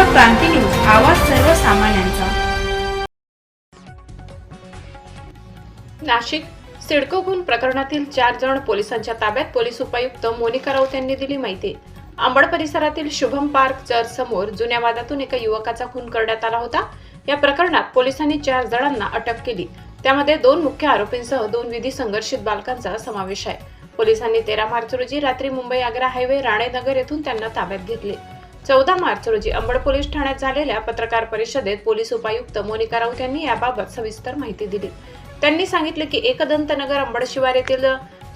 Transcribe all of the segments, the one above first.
महाराष्ट्र क्रांती news आवाज सर्वसामान्यांचा. नाशिक सिडको गुण प्रकरणातील चार जण पोलिसांच्या ताब्यात पोलीस उपायुक्त मोनिका राऊत यांनी दिली माहिती. आंबड परिसरातील शुभम पार्क चर्च समोर जुन्या वादातून एका युवकाचा खून करण्यात आला होता. या प्रकरणात पोलिसांनी चार जणांना अटक केली. त्यामध्ये दोन मुख्य आरोपींसह दोन विधी संघर्षित बालकांचा समावेश आहे. पोलिसांनी तेरा मार्च रोजी रात्री मुंबई आग्रा हायवे राणेनगर येथून त्यांना ताब्यात घेतले. चौदा मार्च रोजी अंबड पोलीस ठाण्यात झालेल्या पत्रकार परिषदेत पोलीस उपायुक्त मोनिका राऊत यांनी याबाबत सविस्तर माहिती दिली. त्यांनी सांगितले की एकदंतनगर अंबड शिवार येथील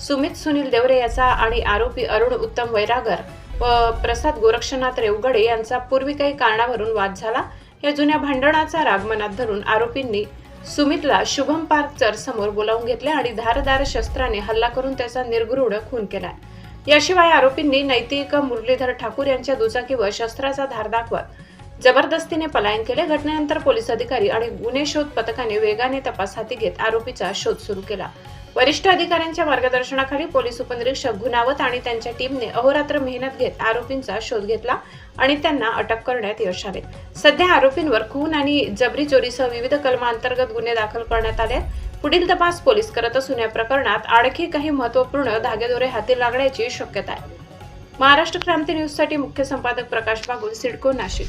सुमित सुनील देवरे याचा आणि आरोपी अरुण उत्तम वैरागर व प्रसाद गोरक्षनाथ रेवगडे यांचा पूर्वी काही कारणावरून वाद झाला. या जुन्या भांडणाचा राग मनात धरून आरोपींनी सुमितला शुभम पार्क चर समोर बोलावून घेतले आणि धारदार शस्त्राने हल्ला करून त्याचा निर्गृढ खून केला याशिवाय आरोपींनी नैतिक मुरलीधर ठाकूर यांच्या दुचाकीवर शस्त्राचा धार दाखवत जबरदस्तीने पलायन केले. घटनेनंतर पोलीस अधिकारी आणि गुन्हे शोध पथकाने वेगाने तपास हाती घेत आरोपीचा शोध सुरू केला. वरिष्ठ अधिकाऱ्यांच्या मार्गदर्शनाखाली पोलीस उपनिरीक्षक गुणावत आणि त्यांच्या टीमने अहोरात्र मेहनत घेत आरोपींचा शोध घेतला आणि त्यांना अटक करण्यात यश आले. सध्या आरोपींवर खून आणि जबरी चोरीसह विविध कलमांतर्गत गुन्हे दाखल करण्यात आले आहेत. पुढील तपास पोलीस करत असून या प्रकरणात आणखी काही महत्त्वपूर्ण धागेदोरे हाती लागण्याची शक्यता आहे. महाराष्ट्र क्रांती न्यूजसाठी मुख्य संपादक प्रकाश बागुल सिडको नाशिक.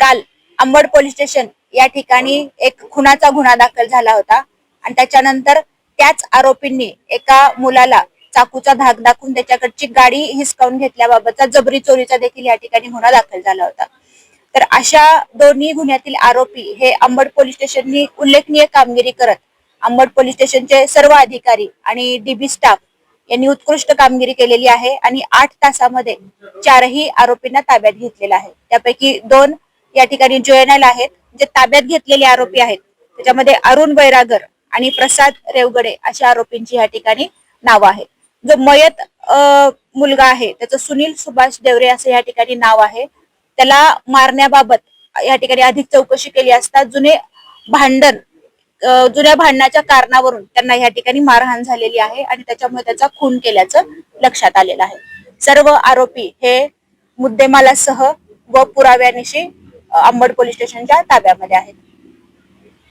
काल अंबड पोलीस स्टेशन या ठिकाणी एक खुनाचा गुन्हा दाखल झाला होता आणि त्याच्यानंतर त्याच आरोपींनी एका मुलाला चाकूचा धाक दाखवून त्याच्याकडची गाडी हिसकावून घेतल्याबाबतचा जबरी चोरीचा देखील या ठिकाणी गुन्हा दाखल झाला होता. तर अशा दोन्ही गुन्ह्यातील आरोपी हे अंबड पोलीस स्टेशननी उल्लेखनीय कामगिरी करत अंबड पोलीस स्टेशनचे सर्व अधिकारी आणि डीबी स्टाफ यांनी उत्कृष्ट कामगिरी केलेली आहे आणि आठ तासामध्ये चारही आरोपींना ताब्यात घेतलेलं आहे. त्यापैकी दोन या ठिकाणी जुएनएल आहेत जे ताब्यात घेतलेले आरोपी आहेत. त्याच्यामध्ये अरुण बैरागर आणि प्रसाद रेवगडे अशा आरोपींची या ठिकाणी नाव आहे जो मयत मुलगा आहे त्याचं सुनील सुभाष देवरे असं या ठिकाणी नाव आहे. त्याला मारण्याबाबत या ठिकाणी अधिक चौकशी केली असता जुने भांडण जुन्या भांडणाच्या कारणावरून त्यांना या ठिकाणी मारहाण झालेली आहे आणि त्याच्यामुळे त्याचा खून केल्याचं लक्षात आलेलं आहे. सर्व आरोपी हे मुद्देमालासह व पुराव्यानिशी अंबड पोलीस स्टेशनच्या ताब्यामध्ये आहेत.